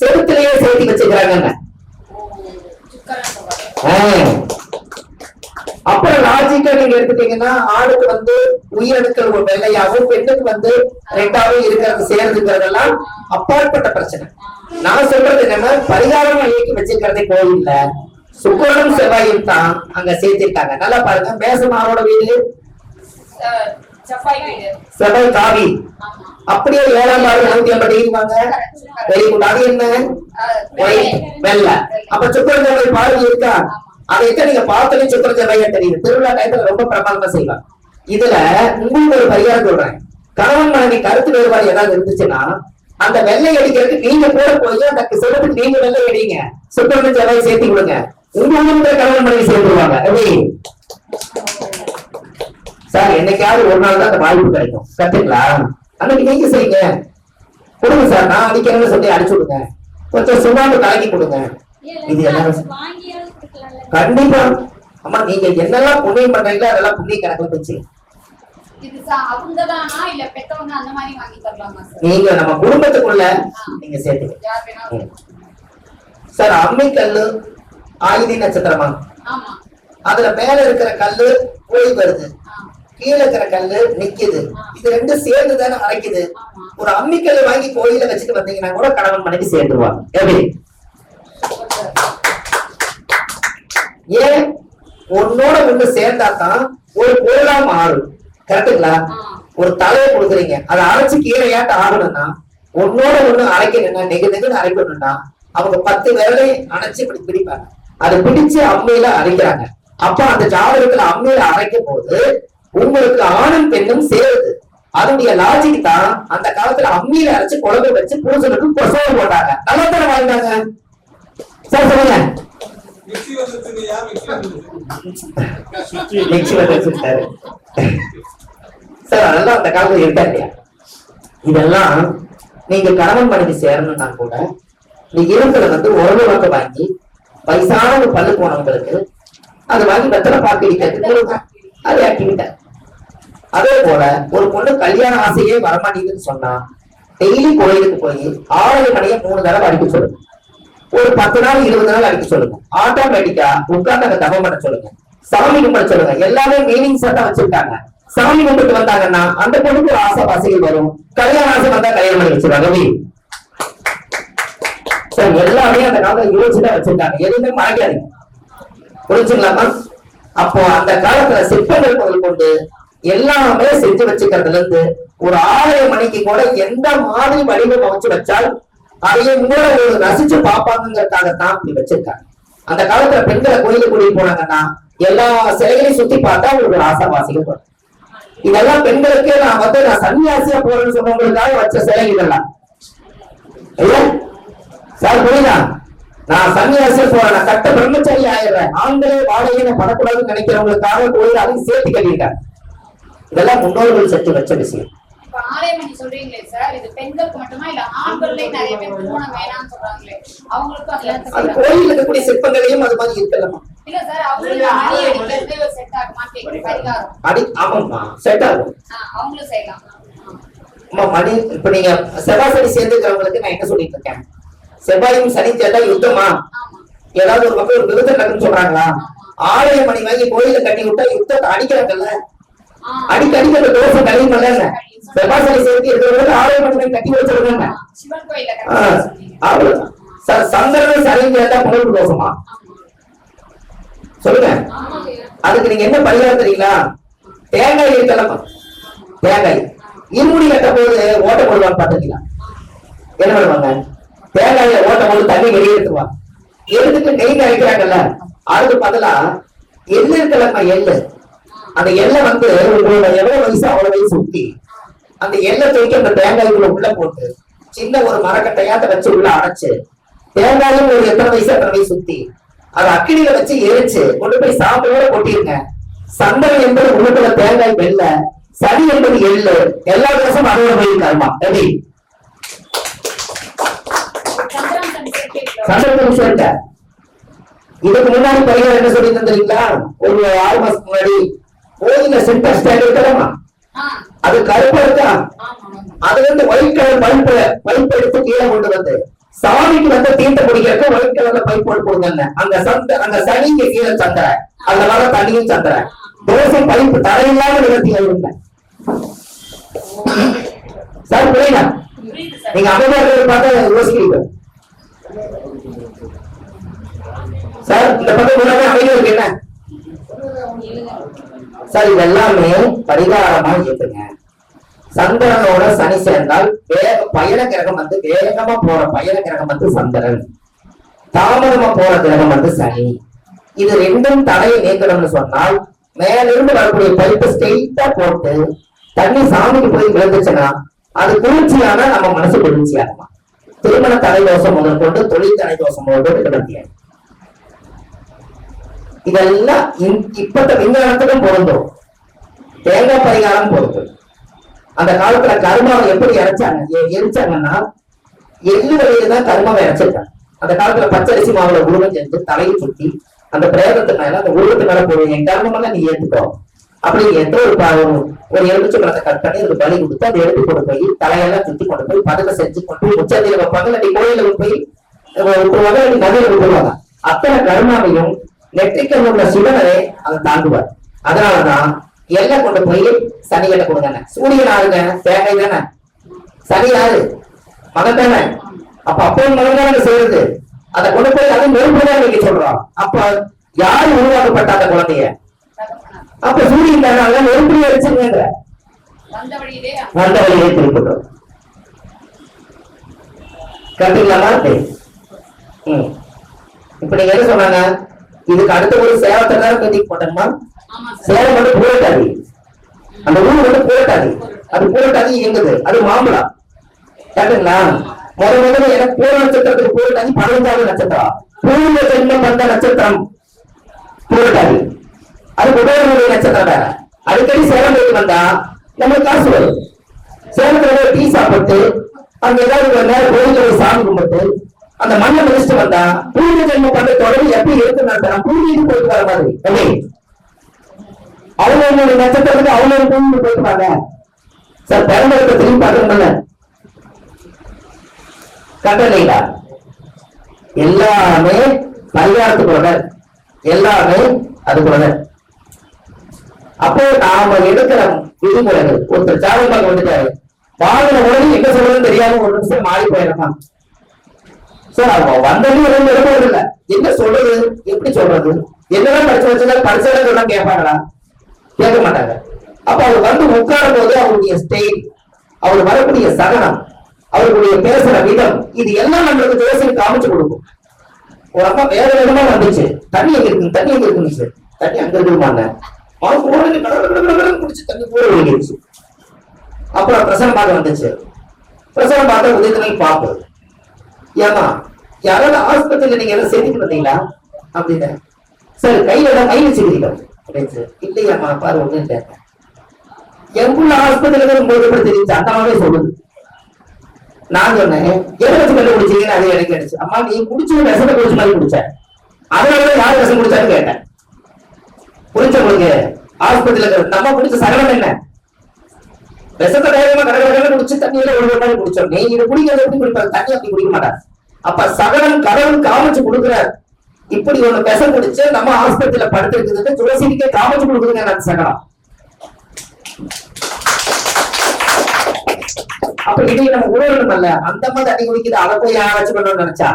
செலுத்திலேயே சேர்த்து வச்சுக்கிறாங்க அப்புறம் லாஜிக்கா நீங்க எடுத்துட்டீங்கன்னா ஆணுக்கு வந்து உயிரணுக்கள் ஒரு வெள்ளையாகவும் பெண்ணுக்கு வந்து ரெண்டாவும் இருக்கிறது சேர்ந்துங்கிறதெல்லாம் அப்பாற்பட்ட பிரச்சனை. நான் சொல்றது என்னன்னா பரிகாரம் இயக்கி வச்சுக்கிறதே கோயில்ல. சுக்கரனும் செவ்வாயும் தான் அங்க சேர்த்திருக்காங்க. நல்லா பாருங்க மேசமாவோட வீடு. செவ்வாய் காவி. அப்படியே ஏழாம் பாரு நூத்தி டிகிரி வாங்க. வெரி குட் அது என்ன? வெள்ளை. அப்ப சுக்கரன் செவ்வாய் பார்வை இருக்கா அதை எத்த நீங்க பார்த்தாலே சுக்கரன் செவ்வாயா தெரியுது. திருவிழா டயத்துல ரொம்ப பிரமாதமா செய்வாங்க இதுல உங்களுக்கு ஒரு பரிகாரம் சொல்றேன். கணவன் மனைவி கருத்து வேறுபாடு ஏதாவது இருந்துச்சுன்னா அந்த வெள்ளை அடிக்கிறதுக்கு நீங்க போட போய் அந்த சிறப்புக்கு நீங்க வெள்ளை அடிங்க. சுக்கரன் செவ்வாய் சேர்த்து கொடுங்க. உங்க கணவன் மனைவி சேர்ந்துருவாங்க. எப்படி? சார் என்னைக்காவது ஒரு நாள் தான் அந்த வாய்ப்பு கிடைக்கும். கத்துங்களா அன்னைக்கு நீங்க செய்யுங்க? கொடுங்க சார் நான் அடிக்கிறேன்னு சொல்லி அடிச்சு விடுங்க கொஞ்சம் சுண்ணாம்பு கலக்கி கொடுங்க. இது எல்லாரும் கண்டிப்பா. அம்மா நீங்க என்னெல்லாம் புண்ணியம் பண்றீங்களோ அதெல்லாம் புண்ணிய கணக்குல வச்சு நீங்க நம்ம குடும்பத்துக்குள்ள நீங்க வேணாலும் சார் அம்மி கல்லு ஆயுதி நட்சத்திரமா? அதுல மேல இருக்கிற கல்லு போய் வருது. கீழே இருக்கிற கல்லு நிக்குது. இது ரெண்டும் சேர்ந்து தானே அரைக்குது. ஒரு அம்மிக்கல்லை வாங்கி கோயில வச்சுட்டு வந்தீங்கன்னா கூட கணவன் மனைவி சேர்ந்துருவாங்க. எப்படி? ஏன்? உன்னோட ஒண்ணு சேர்ந்தா தான் ஒரு பொருளா மாறும். கரெக்டுங்களா? ஒரு தலையை கொடுக்குறீங்க. அதை அரைச்சு கீழையாட்ட ஆகணும்னா உன்னோட ஒண்ணு அரைக்கணும்னா நெகு நெகுன்னு அரைக்கணும்னா அவங்க பத்து விரலையும் அணைச்சு இப்படி பிடிப்பாங்க. அதை பிடிச்சு அம்மையில அரைக்கிறாங்க. அப்ப அந்த ஜாதகத்துல அம்மையில அரைக்கும் போது உங்களுக்கு ஆணும் பெண்ணும் சேருது. அதனுடைய லாஜிக் தான் அந்த காலத்துல அம்மியில அரைச்சு குழம்பு வச்சு பூசலுக்கு கொசவை போட்டாங்க. நல்லா தானே வாழ்ந்தாங்க? சார் சொல்லுங்க. சார் அதெல்லாம் அந்த காலத்துல இருக்கா இல்லையா? இதெல்லாம் நீங்க கணவன் மனைவி சேரணும்னா கூட நீங்க இருக்கிறத வந்து உறவு வாக்க வாங்கி வயசான ஒரு பல்லு போனவங்களுக்கு அது வாங்கி வெத்தலை பாக்கு அடிக்கிறதுக்கு கொடுங்க அது ஆக்டிவிட்டா அதே போல ஒரு பொண்ணு கல்யாண ஆசையே வரமாட்டேங்குதுன்னு சொன்னா டெய்லி கோயிலுக்கு போய் ஆறு மணியை மூணு தடவை அடிக்க சொல்லுங்க. ஒரு பத்து நாள் இருபது நாள் அடிக்க சொல்லுங்க. ஆட்டோமேட்டிக்கா உட்கார்ந்து அங்க தபம் பண்ண சொல்லுங்க. சாமி கும்பிட சொல்லுங்க. எல்லாமே மீனிங்ஸ் தான் வச்சிருக்காங்க. சாமி கும்பிட்டு வந்தாங்கன்னா அந்த பொண்ணுக்கு ஒரு ஆசை வாசிகள் வரும். கல்யாண ஆசை வந்தா கல்யாணம் பண்ணி வச்சிருக்காங்க ரவி. எல்லாமே அந்த காலத்துல யோசிச்சுதான் வச்சிருக்காங்க. எதுவுமே மறைக்காதீங்க. புரிஞ்சுங்களாமா அப்போ அந்த காலத்துல சிற்பங்கள் முதல் கொண்டு எல்லாமே செஞ்சு வச்சுக்கிறதுல இருந்து ஒரு ஆலய மணிக்கு கூட எந்த மாதிரி வடிவம் அமைச்சு வச்சால் அதையே உங்களோட ஒரு ரசிச்சு பார்ப்பாங்கிறதுக்காகத்தான் இப்படி வச்சிருக்காங்க. அந்த காலத்துல பெண்களை கோயிலுக்கு கூட்டிட்டு போனாங்கன்னா எல்லா சிலைகளையும் சுத்தி பார்த்தா அவங்களுக்கு ஒரு ஆசாவாசிகள் வரும். இதெல்லாம் பெண்களுக்கு நான் வந்து நான் சன்னியாசியா போறேன்னு சொன்னவங்களுக்காக வச்ச சிலை இதெல்லாம். சார் புரியுதா? நான் சன்னியாசியா போறேன் நான் கட்ட பிரம்மச்சாரி ஆயிடுறேன் ஆண்களே வாடகையை படக்கூடாதுன்னு நினைக்கிறவங்களுக்காக கோயில் அதையும் சேர்த்து கட்டியிருக்காங்க. இதெல்லாம் முன்னோர்கள் சற்று வச்ச விஷயம். அது. கோயில் இருக்கக்கூடிய சிற்பங்களையும் அது மாதிரி இருக்கலாமா? ஆமாம்மா செட் ஆகும். அம்மா மணி இப்ப நீங்க செவ்வாய் சனி சேர்ந்துக்கிறவங்களுக்கு நான் என்ன சொல்லிட்டு இருக்கேன்? செவ்வாயும் சனி சேர்ந்தா யுத்தமா? ஏதாவது ஒரு மக்கள் ஒரு நடக்குன்னு சொல்றாங்களா? ஆலய மணி வாங்கி கோயில கட்டி விட்டா யுத்தத்தை அடிக்கிறாங்கல்ல ஆ, அடிக்க அடிக்க அந்த தோசை கழியுமல்ல செவ்வாய் சனி சேர்த்து ஆலய வாங்கி கட்டி வச்சிருக்காங்க சந்திரன் சேர்ந்தா புனர்வு தோஷமா சொல்லுங்க. அதுக்கு நீங்க என்ன பரிகாரம் தெரியுங்களா? தேங்காய் இருக்கலாமா தேங்காய். இருமுடி கட்ட போது ஓட்ட போடுவாங்க பாத்துக்கலாம் என்ன பண்ணுவாங்க? தேங்காயில ஓட்ட போது தண்ணி வெளியே எடுத்துருவாங்க. எடுத்துட்டு நெய் அரைக்கிறாங்கல்ல அதுக்கு பதிலா எள்ளு இருக்கலம்மா எள்ளு. அந்த எல்லை வந்து உங்களோட எவ்வளவு வயசு அவ்வளவையும் சுத்தி. அந்த எல்லை தூக்கி அந்த தேங்காய்க்குள்ள உள்ள போட்டு சின்ன ஒரு மரக்கட்டையாத்த வச்சு உள்ள அடைச்சு தேங்காயும் ஒரு எத்தனை வயசு எத்தனை வயசு சுத்தி. அதை அக்கினியில வச்சு எரிச்சு கொண்டு போய் சாப்பிடோட கொட்டிருங்க. சந்தை என்பது உள்ளத்துல தேங்காய் வெள்ள சனி என்பது எள்ளு. எல்லா வருஷமும் அதோட போய் கர்மா எப்படி சந்தர்ப்பம் சொல்லிட்டேன் இதுக்கு முன்னாடி பரிகாரம் என்ன சொல்லி தந்திருக்கீங்களா ஒரு ஆறு மாசத்துக்கு முன்னாடி கோயில சென்டர் ஸ்டாண்ட் இருக்கலாமா ஆ. அது கருப்பா இருக்கா? அதுல இருந்து ஒயிட் கலர் பல்ப் பல்ப் எடுத்து கீழே கொண்டு வந்து சாமிக்கு வந்து தீர்த்த குடிக்கிறப்ப ஒயிட் கலர்ல பைப் போட்டு கொடுங்க அங்க சந்த அங்க சனிக்கு கீழே சந்திர அந்த வர தண்ணியும் சந்திர. தோசை பைப்பு தரையில்லாம நிறுத்தி இருங்க சார் சார். நீங்க அமைதியாக பார்த்தா யோசிக்கிறீங்க. சார் இந்த பக்கம் எல்லாமே அமைதியா இருக்கு என்ன? சார் இதெல்லாமே பரிகாரமா இருக்குங்க சந்திரனோட சனி சேர்ந்தால் வேக பயண கிரகம் வந்து வேகமா போற பயண கிரகம் வந்து சந்திரன். தாமதமா போற கிரகம் வந்து சனி. இது ரெண்டும் தடையை நீக்கணும்னு சொன்னால் மேலிருந்து வரக்கூடிய பைப்பு ஸ்ட்ரெயிட்டா போட்டு தண்ணி சாமிக்கு போய் விழுந்துச்சுன்னா அது குளிர்ச்சியான நம்ம மனசு குளிர்ச்சியாகுமா? திருமண தலை தோஷம் முதல் கொண்டு தொழில் தலை தோஷம் முதல் கொண்டு இதெல்லாம் இந்- இப்பத்த விஞ்ஞானத்துக்கும் பொருந்தும் தேங்காய் பரிகாரம் பொறுத்து அந்த காலத்துல கருமாவை எப்படி இறைச்சாங்க எரிச்சாங்கன்னா எள்ளு வழியில தான் கருமாவை இறைச்சிருக்காங்க அந்த காலத்துல பச்சரிசி மாவுல உருவம் செஞ்சு தலையை சுத்தி அந்த பிரேதத்து மேல அந்த உருவத்து மேல போடுவீங்க என் கர்மமெல்லாம் நீ ஏத்துக்கோ அப்படி ஏதோ ஒரு ஒரு- எலுமிச்சு பழத்தை கட் பண்ணி ஒரு பலி கொடுத்து அதை எடுத்து கொண்டு போய் தலையெல்லாம் சுத்தி கொண்டு போய் பதக்க செஞ்சு கொண்டு போய் உச்சத்தையில வைப்பாங்க இல்லாட்டி கோயில போய் விட்டுருவாங்க இல்லாட்டி நதியில விட்டுருவாங்க அத்தனை கருமாவையும் நெற்றிக்கல் உள்ள சிவனரே அதை தாண்டுவார் அதனாலதான் எல்லாம் கொண்டு போய் சனி கிட்ட கொடுங்க சூரியன் ஆளுங்க தேங்காய் தானே? சனி யாரு? மகன் தானே? அப்ப அப்பவும் மகன் தானே செய்யறது? அதை கொண்டு போய் அதை நெருப்புதான் வைக்க சொல்றோம். அப்ப யாரு உருவாக்கப்பட்ட அந்த குழந்தைய. அப்ப சூரியன் தானே அதான் நெருப்புலயே வச்சுங்க வந்த வழியிலே திருப்பட்டும். கரெக்டுங்களாமா ம். இப்ப நீங்க என்ன சொன்னாங்க? இதுக்கு அடுத்த ஒரு சேவத்தை தான் கட்டிக்கு போட்டோம்மா? சேலம் வந்து புரட்டாதி. அந்த ஊர் வந்து புரட்டாதி. அது புரட்டாதி எங்குது அது மாம்பழம். கேட்டுங்களா? முத முதல்ல எனக்கு பூர நட்சத்திரத்துக்கு புரட்டாதி பதினஞ்சாவது நட்சத்திரம். பூர்வ ஜென்மம் வந்த நட்சத்திரம் புரட்டாதி. அது குபேரனுடைய நட்சத்திரம் வேற. அடிக்கடி சேலம் வந்தா நம்மளுக்கு காசு வரும். சேலத்துல டீ சாப்பிட்டு அங்க ஏதாவது ஒரு நேரம் கோயில்ல போய் சாமி கும்பிட்டு அந்த மண்ணை மிதிச்சுட்டு வந்தா பூர்வ ஜென்ம பண்ண தொடர்ந்து எப்படி இருக்குன்னு நான் பூர்வீகம் போயிட்டு வர மாதிரி. ஓகே அவங்க அவங்களுடைய நட்சத்திரத்துக்கு அவங்க பூமி போயிட்டு வாங்க. சார் பெரம்பலத்தை திரும்பி பார்க்கணும்ல கட்டளைங்களா எல்லாமே பரிகாரத்துக்குள்ள எல்லாமே அதுக்குள்ள அப்போ நாம எடுக்கிற விதிமுறைகள் ஒருத்தர் ஜாதகம் பார்க்க வந்துட்டாரு. வாங்கின உடனே என்ன சொல்றதுன்னு தெரியாம ஒரு நிமிஷம் மாறி போயிடலாம் சார் அவங்க வந்தது ரெண்டு இடமும் இல்ல என்ன சொல்றது? எப்படி சொல்றது? என்னதான் படிச்சு வச்சிருந்தா படிச்சதை சொன்னா கேட்பாங்களா? கேட்க மாட்டாங்க. அப்ப அவர் வந்து உட்காரும் போது அவருடைய ஸ்டைல் அவர் வரக்கூடிய சகனம் அவருடைய பேசுற விதம் இது எல்லாம் நம்மளுக்கு ஜோசியம் காமிச்சு கொடுக்கும். ஒரு அம்மா வேற விதமா வந்துச்சு. தண்ணி எங்க இருக்கு? தண்ணி எங்க இருக்குன்னு சார் தண்ணி அங்க இருக்குமாங்க குடிச்சு தண்ணி கூட வேண்டியிருச்சு. அப்புறம் பிரசனம் பார்க்க வந்துச்சு. பிரசனம் பார்த்தா உதயத்தினை பார்ப்பது ஏமா யாராவது ஆஸ்பத்திரியில நீங்க எல்லாம் சேர்த்துட்டு வந்தீங்களா? அப்படின்னு. சார் கையில எல்லாம் கை வச்சுக்கிறீங்க அப்படின்னு சார் இல்லையாம்மா பாரு ஒண்ணு இல்லை என் புள்ள ஆஸ்பத்திரியில இருக்கும்போது எப்படி தெரியுது அந்த மாதிரி சொல்லுது. நான் சொன்னேன் எதை வச்சு கண்டுபிடிச்சீங்கன்னு அது எனக்கு கிடைச்சு. அம்மா நீ குடிச்சு விஷத்தை குடிச்ச மாதிரி குடிச்ச. அதனாலதான் யார் விஷம் குடிச்சான்னு கேட்டேன். புரிஞ்ச உங்களுக்கு? ஆஸ்பத்திரியில நம்ம குடிச்ச சகலம் என்ன? விஷத்தை வேகமா கடற்கரை குடிச்சு தண்ணியில ஒரு மாதிரி குடிச்சோம். நீ இது குடிக்கிறது எப்படி குடிப்பாங்க? தண்ணி அப்படி குடிக்க மாட்டாங்க. அப்ப சகலம் கடவுள் காமிச்சு கொடுக்குறார். இப்படி ஒண்ணு விஷம் குடிச்சு நம்ம ஆஸ்பத்திரியில படுத்திருக்குதுன்னு துளசிக்கே காமிச்சு கொடுக்குதுங்க அந்த சகலம். அப்ப இதை நம்ம உணரணும் அல்ல அந்த மாதிரி அடி குடிக்குது அதை போய் ஆராய்ச்சி பண்ணணும்னு நினைச்சா?